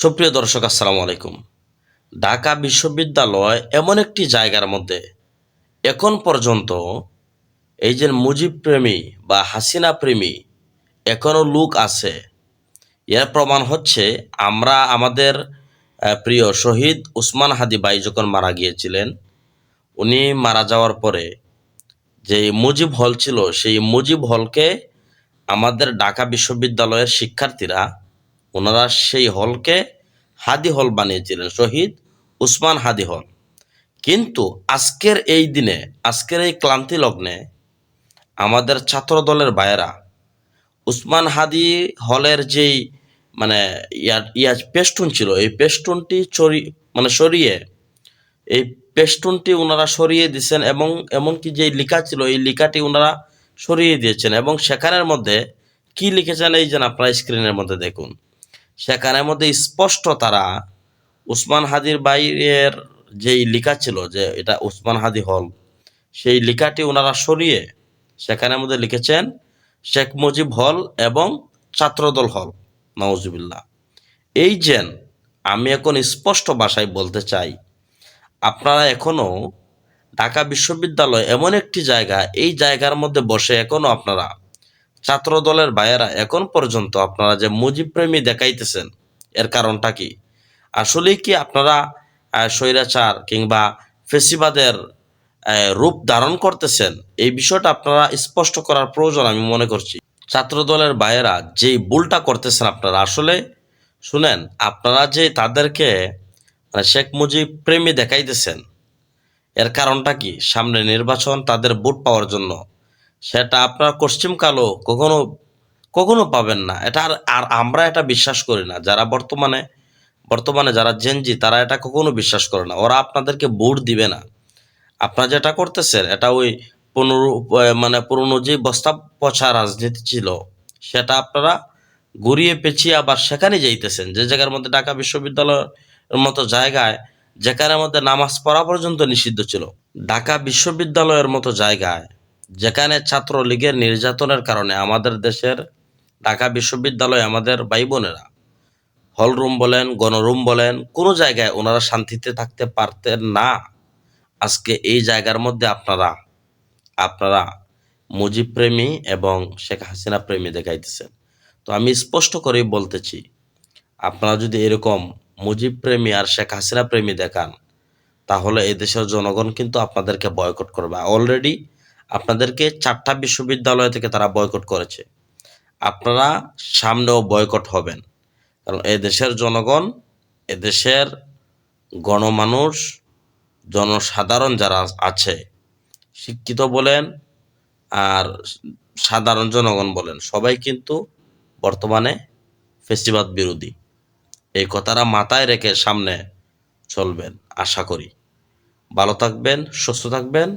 সুপ্রিয় দর্শক, আসসালামু আলাইকুম। ঢাকা বিশ্ববিদ্যালয় এমন একটি জায়গার মধ্যে এখন পর্যন্ত এই যে মুজিব প্রেমী বা হাসিনা প্রেমী এখনও লোক আছে। এর প্রমাণ হচ্ছে আমরা আমাদের প্রিয় শহীদ উসমান হাদি ভাই যখন মারা গিয়েছিলেন, উনি মারা যাওয়ার পরে যে মুজিব হল ছিল, সেই মুজিব হলকে আমাদের ঢাকা বিশ্ববিদ্যালয়ের শিক্ষার্থীরা ওনারা সেই হলকে হাদি হল বানিয়েছিলেন, শহীদ উসমান হাদি হল। কিন্তু আজকের এই দিনে, আজকের এই ক্লান্তি লগ্নে আমাদের ছাত্র দলের ভাইয়েরা উসমান হাদি হলের যেই মানে ইয়া ইয়া পেস্টুন ছিল, এই পেস্টুনটি চড়ি মানে সরিয়ে, এই পেস্টুনটি ওনারা সরিয়ে দিয়েছেন এবং এমনকি যে লেখা ছিল, এই লিখাটি ওনারা সরিয়ে দিয়েছেন এবং সেখানের মধ্যে কি লিখেছেন এই যেন আপনারা স্ক্রিনের মধ্যে দেখুন। সেখানের মধ্যে স্পষ্ট তারা উসমান হাদির বাইরের যেই লেখা ছিল যে এটা উসমান হাদি হল, সেই লেখাটি ওনারা সরিয়ে সেখানের মধ্যে লিখেছেন শেখ মুজিব হল এবং ছাত্রদল হল নওয়াজুবিল্লাহ এই যেন আমি এখন স্পষ্ট ভাষায় বলতে চাই, আপনারা এখনও ঢাকা বিশ্ববিদ্যালয় এমন একটি জায়গা, এই জায়গার মধ্যে বসে এখনও আপনারা ছাত্র দলের ভাইয়েরা এখন পর্যন্ত আপনারা যে মুজিব প্রেমী দেখাইতেছেন, এর কারণটা কি? আসলে কি আপনারা স্বৈরাচার কিংবা ফেসিবাদের রূপ ধারণ করতেছেন? এই বিষয়টা আপনারা স্পষ্ট করার প্রয়োজন আমি মনে করছি। ছাত্র দলের ভাইয়েরা যেই ভুলটা করতেছেন আপনারা, আসলে শুনেন, আপনারা যে তাদেরকে মানে শেখ মুজিব প্রেমী দেখাইতেছেন, এর কারণটা কি? সামনে নির্বাচন তাদের ভোট পাওয়ার জন্য। সেটা আপনার পশ্চিমকালও কখনো কখনো পাবেন না। এটা আর আর আমরা এটা বিশ্বাস করি না। যারা বর্তমানে বর্তমানে যারা জেনজি তারা এটা কখনো বিশ্বাস করে না। ওরা আপনাদেরকে ভোট দিবে না। আপনারা যেটা করতেছেন, এটা ওই পুনরু মানে পুরনো যে বস্তা পচা রাজনীতি ছিল, সেটা আপনারা ঘুরিয়ে পেঁচিয়ে আবার সেখানে যাইতেছেন। যে জায়গার মধ্যে ঢাকা বিশ্ববিদ্যালয়ের মতো জায়গায়, যেখানের মধ্যে নামাজ পড়া পর্যন্ত নিষিদ্ধ ছিল, ঢাকা বিশ্ববিদ্যালয়ের মতো জায়গায় যেখানে ছাত্র লীগের নির্যাতনের কারণে আমাদের দেশের ঢাকা বিশ্ববিদ্যালয়ে আমাদের ভাই বোনেরা হল রুম বলেন গণরুম বলেন, কোনো জায়গায় ওনারা শান্তিতে থাকতে পারতেন না। আজকে এই জায়গার মধ্যে আপনারা আপনারা মুজিব প্রেমী এবং শেখ হাসিনা প্রেমী দেখাইতেছেন। তো আমি স্পষ্ট করেই বলতেছি, আপনারা যদি এরকম মুজিব প্রেমী আর শেখ হাসিনা প্রেমী দেখান, তাহলে এই দেশের জনগণ কিন্তু আপনাদেরকে বয়কট করবে। অলরেডি আপনাদেরকে চারটা বিশ্ববিদ্যালয় থেকে তারা বয়কট করেছে। আপনারা সামনেও বয়কট হবেন। কারণ এই দেশের জনগণ এদেশের গণমানুষ, জনসাধারণ যারা আছে, শিক্ষিত বলেন আর সাধারণ জনগণ বলেন, সবাই কিন্তু বর্তমানে ফেসিবাদ বিরোধী। এই কথাটা মাথায় রেখে সামনে চলবেন, আশা করি। ভালো থাকবেন, সুস্থ থাকবেন।